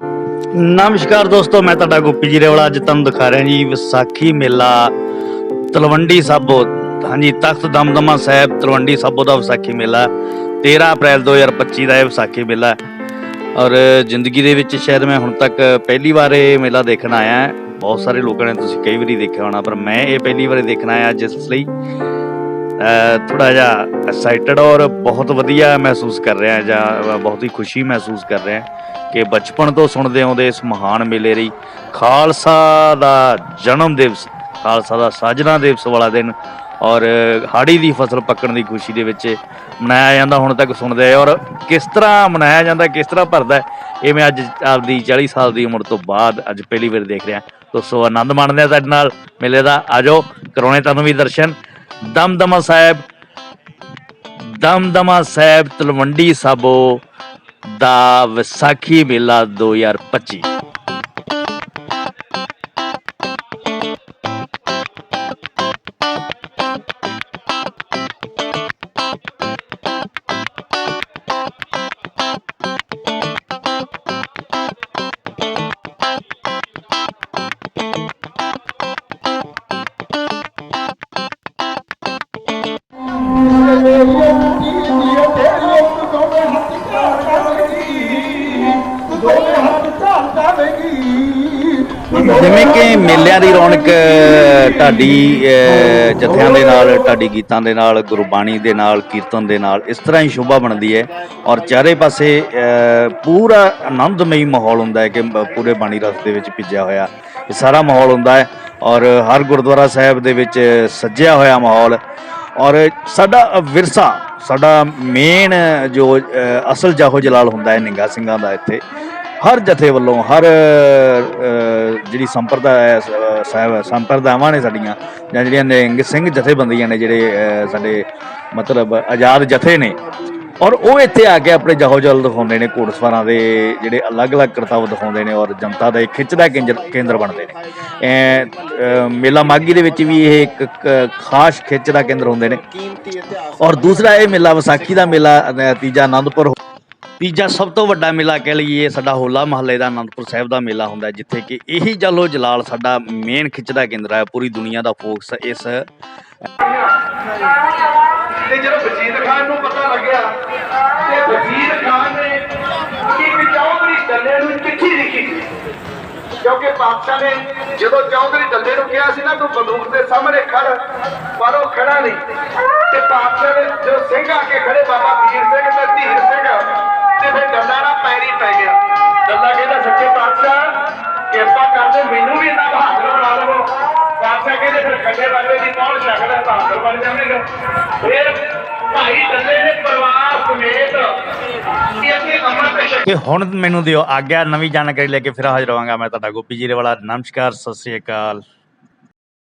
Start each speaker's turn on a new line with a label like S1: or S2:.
S1: ਨਮਸਕਾਰ ਦੋਸਤੋ, ਮੈਂ ਤੁਹਾਡਾ ਗੋਪੀ ਜੀ ਰੇਵਲਾ। ਅੱਜ ਤੁਹਾਨੂੰ ਦਿਖਾ ਰਿਹਾ ਜੀ ਵਿਸਾਖੀ ਮੇਲਾ, ਤਲਵੰਡੀ ਸਾਬੋ, ਹਾਂਜੀ, ਤਖਤ ਦਮਦਮਾ ਸਾਹਿਬ, ਤਲਵੰਡੀ ਸਾਬੋ ਦਾ ਵਿਸਾਖੀ ਮੇਲਾ 13 ਅਪ੍ਰੈਲ 2025 ਦਾ ਇਹ ਵਿਸਾਖੀ ਮੇਲਾ। ਔਰ ਜ਼ਿੰਦਗੀ ਦੇ ਵਿੱਚ ਸ਼ਾਇਦ ਮੈਂ ਹੁਣ ਤੱਕ ਪਹਿਲੀ ਵਾਰ ਇਹ ਮੇਲਾ ਦੇਖਣ ਆਇਆ। ਬਹੁਤ ਸਾਰੇ ਲੋਕਾਂ ਨੇ ਤੁਸੀਂ ਕਈ ਵਾਰੀ ਦੇਖਿਆ ਹੋਣਾ, ਪਰ ਮੈਂ ਇਹ ਪਹਿਲੀ ਵਾਰ ਦੇਖਣ ਆਇਆ, ਜਿਸ ਲਈ ਥੋੜਾ ਜਿਹਾ ਐਕਸਾਈਟਡ ਔਰ ਬਹੁਤ ਵਧੀਆ ਮਹਿਸੂਸ ਕਰ ਰਿਹਾ ਜਾਂ ਬਹੁਤ ਹੀ ਖੁਸ਼ੀ ਮਹਿਸੂਸ ਕਰ ਰਿਹਾ ਕਿ ਬਚਪਨ ਤੋਂ ਸੁਣਦੇ ਆਉਂਦੇ ਇਸ ਮਹਾਨ ਮੇਲੇ ਲਈ ਖਾਲਸਾ ਦਾ ਜਨਮ ਦਿਵਸ, ਖਾਲਸਾ ਦਾ ਸਾਜਨਾ ਦਿਵਸ ਵਾਲਾ ਦਿਨ ਔਰ ਹਾੜੀ ਦੀ ਫਸਲ ਪੱਕਣ ਦੀ ਖੁਸ਼ੀ ਦੇ ਵਿੱਚ ਮਨਾਇਆ ਜਾਂਦਾ, ਹੁਣ ਤੱਕ ਸੁਣਦੇ ਆਏ ਔਰ ਕਿਸ ਤਰ੍ਹਾਂ ਮਨਾਇਆ ਜਾਂਦਾ, ਕਿਸ ਤਰ੍ਹਾਂ ਭਰਦਾ ਇਹ ਮੈਂ ਅੱਜ ਆਪਦੀ 40 ਸਾਲ ਦੀ ਉਮਰ ਤੋਂ ਬਾਅਦ ਅੱਜ ਪਹਿਲੀ ਵਾਰ ਦੇਖ ਰਿਹਾ ਦੋਸਤੋ, ਆਨੰਦ ਮਾਣਦੇ ਆ ਸਾਡੇ ਨਾਲ ਮੇਲੇ ਦਾ ਆਜੋ ਕਰਾਉਣੇ ਤੁਹਾਨੂੰ ਵੀ ਦਰਸ਼ਨ। ਦਮਦਮਾ ਸਾਹਿਬ ਦਮਦਮਾ ਸਾਹਿਬ ਤਲਵੰਡੀ ਸਾਬੋ ਦਾ ਵਿਸਾਖੀ ਮੇਲਾ 2025 ਜਿਵੇਂ ਕਿ ਮੇਲਿਆਂ ਦੀ ਰੌਣਕ ਢਾਡੀ ਜਥਿਆਂ ਦੇ ਨਾਲ ਢਾਡੀ ਗੀਤਾਂ ਦੇ ਨਾਲ, ਗੁਰਬਾਣੀ ਦੇ ਨਾਲ, ਕੀਰਤਨ ਦੇ ਨਾਲ, ਇਸ ਤਰ੍ਹਾਂ ਹੀ ਸ਼ੋਭਾ ਬਣਦੀ ਹੈ। ਔਰ ਚਾਰੇ ਪਾਸੇ ਪੂਰਾ ਆਨੰਦਮਈ ਮਾਹੌਲ ਹੁੰਦਾ ਹੈ ਕਿ ਪੂਰੇ ਬਾਣੀ ਰਸ ਦੇ ਵਿੱਚ ਭਿੱਜਿਆ ਹੋਇਆ। ਇਹ ਸਾਰਾ ਮਾਹੌਲ ਹੁੰਦਾ ਹੈ ਔਰ ਹਰ ਗੁਰਦੁਆਰਾ ਸਾਹਿਬ ਦੇ ਵਿੱਚ ਸੱਜਿਆ ਹੋਇਆ ਮਾਹੌਲ। ਔਰ ਸਾਡਾ ਵਿਰਸਾ, ਸਾਡਾ ਮੇਨ ਜੋ ਅਸਲ ਜਾਹੋ ਜਲਾਲ ਹੁੰਦਾ ਹੈ ਨਿੰਗਾ ਸਿੰਘਾਂ ਦਾ ਇੱਥੇ। ਹਰ ਜਥੇ ਵੱਲੋਂ ਹਰ ਜਿਹੜੀ ਸੰਪਰਦਾ ਸਾਹਿਬ ਸੰਪਰਦਾਵਾਂ ਨੇ ਸਾਡੀਆਂ ਜਾਂ ਜਿਹੜੀਆਂ ਨਿਹੰਗ ਸਿੰਘ ਜਥੇਬੰਦੀਆਂ ਨੇ ਜਿਹੜੇ ਸਾਡੇ ਮਤਲਬ ਆਜ਼ਾਦ ਜਥੇ ਨੇ ਔਰ ਉਹ ਇੱਥੇ ਆ ਕੇ ਆਪਣੇ ਜਾਹੋ ਜਲ ਦਿਖਾਉਂਦੇ ਨੇ ਘੋੜਸਵਾਰਾਂ ਦੇ ਜਿਹੜੇ ਅਲੱਗ-ਅਲੱਗ ਕਰਤੱਵ ਦਿਖਾਉਂਦੇ ਨੇ ਔਰ ਜਨਤਾ ਦਾ ਇੱਕ ਖਿੱਚ ਦਾ ਕੇਂਦਰ ਬਣਦੇ ਨੇ। ਅਹ, ਮੇਲਾ ਮਾਗੀ ਦੇ ਵਿੱਚ ਵੀ ਇਹ ਇੱਕ ਖਾਸ ਖਿੱਚ ਦਾ ਕੇਂਦਰ ਹੁੰਦੇ ਨੇ। ਔਰ ਦੂਸਰਾ ਇਹ ਮੇਲਾ ਵਿਸਾਖੀ ਦਾ ਮੇਲਾ ਤੀਜਾ ਆਨੰਦਪੁਰ ਤੀਜਾ ਸਭ ਤੋਂ ਵੱਡਾ ਮੇਲਾ ਕਹਿ ਲਈਏ ਸਾਡਾ ਹੋਲਾ ਮਹੱਲੇ ਦਾ ਆਨੰਦਪੁਰ ਸਾਹਿਬ ਦਾ ਮੇਲਾ ਹੁੰਦਾ ਜਿੱਥੇ ਕਿ ਇਹੀ ਜਲੋ ਜਲਾਲ ਸਾਡਾ ਮੇਨ ਖਿੱਚਦਾ ਕੇਂਦਰ ਹੈ, ਪੂਰੀ ਦੁਨੀਆ ਦਾ ਫੋਕਸ ਇਸ।
S2: ਤੇ ਜਦੋਂ ਵਜ਼ੀਰ ਖਾਨ ਨੂੰ ਪਤਾ ਲੱਗਿਆ, ਤੇ ਵਜ਼ੀਰ ਖਾਨ ਨੇ ਇੱਕ ਚੌਧਰੀ ਡੱਲੇ ਨੂੰ ਚਿੱਠੀ ਲਿਖੀ ਕਿਉਂਕਿ ਬਾਦਸ਼ਾਹ ਨੇ ਜਦੋਂ ਚੌਧਰੀ ਡੱਲੇ ਨੂੰ ਕਿਹਾ ਸੀ ਨਾ, ਤੂੰ ਬੰਦੂਕ ਦੇ ਸਾਹਮਣੇ ਖੜ, ਪਰ ਉਹ ਖੜਾ ਨਹੀਂ। ਤੇ ਬਾਦਸ਼ਾਹ ਨੇ ਜੋ ਸਿੰਘ ਆ ਕੇ ਖੜੇ, ਬਾਬਾ ਬਾਬੇ ਦੀ ਕੌਣ ਸਕਦਾ ਬਹਾਦਰ ਬਣ ਜਾਵੇਗਾ ਫਿਰ ਭਾਈ ਡੱਲੇ ਨੇ ਪਰਿਵਾਰ ਸਮੇਤ ਇੱਥੇ ਅੰਮ੍ਰਿਤ ਛਕਿਆ
S1: ਕਿ ਹੁਣ ਮੈਨੂੰ ਦਿਓ ਆਗਿਆ, ਨਵੀਂ ਜਾਣਕਾਰੀ ਲੈ ਕੇ ਫਿਰ ਹਾਜ਼ਰ ਹੋਵਾਂਗਾ ਮੈਂ ਤੁਹਾਡਾ ਗੋਪੀ ਜੀਰੇ ਵਾਲਾ ਨਮਸਕਾਰ, ਸਤਿ ਸ੍ਰੀ ਅਕਾਲ।